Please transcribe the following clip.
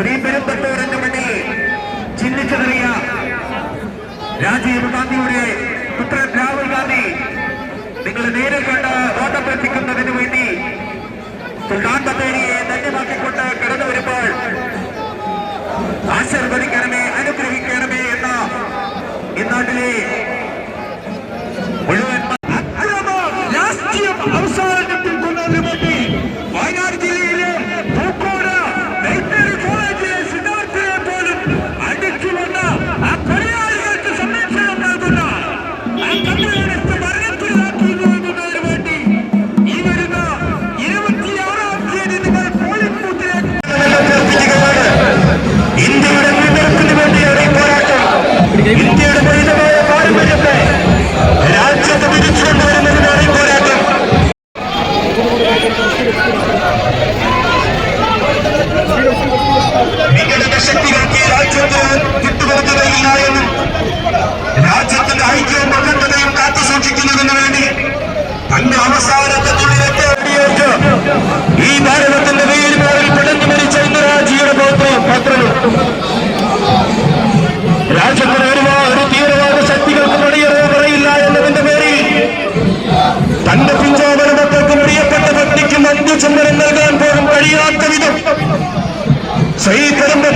ശ്രീ മുന്നിൽ മണ്ണിൽ ചിഹ്നിച്ചെറിയ രാജീവ് ഗാന്ധിയുടെ പുത്രൻ രാഹുൽ ഗാന്ധി നിങ്ങൾ നേരിൽ കണ്ട് വോട്ടഭ്യർത്ഥിക്കുന്നതിന് വേണ്ടി സുൽത്താൻ ബത്തേരിയെ ധന്യമാക്കിക്കൊണ്ട് കടന്നു വരുമ്പോൾ ആശീർവദിക്കണമേ അനുഗ്രഹിക്കണമേ എന്ന ഇന്നാട്ടിലെ മുഴുവൻ രാഷ്ട്രീയം അവസാനത്തിൽ വേണ്ടി വയനാട് ഇന്ത്യയുടെ ദൈവമായ പാരമ്പര്യത്തെ രാജ്യത്ത് തിരിച്ചുകൊണ്ടുവരുന്നതിനാണ് പോരാട്ടം. വിഘടന ശക്തികൾക്ക് രാജ്യത്ത് വിട്ടുകൊടുക്കുകയില്ല എന്നും രാജ്യത്തിന്റെ ഐക്യവും അഖണ്ഡതയും കാത്തു സൂക്ഷിക്കുന്നതിന് വേണ്ടി തന്റെ അവസാന സഹീ പെരുമ്പ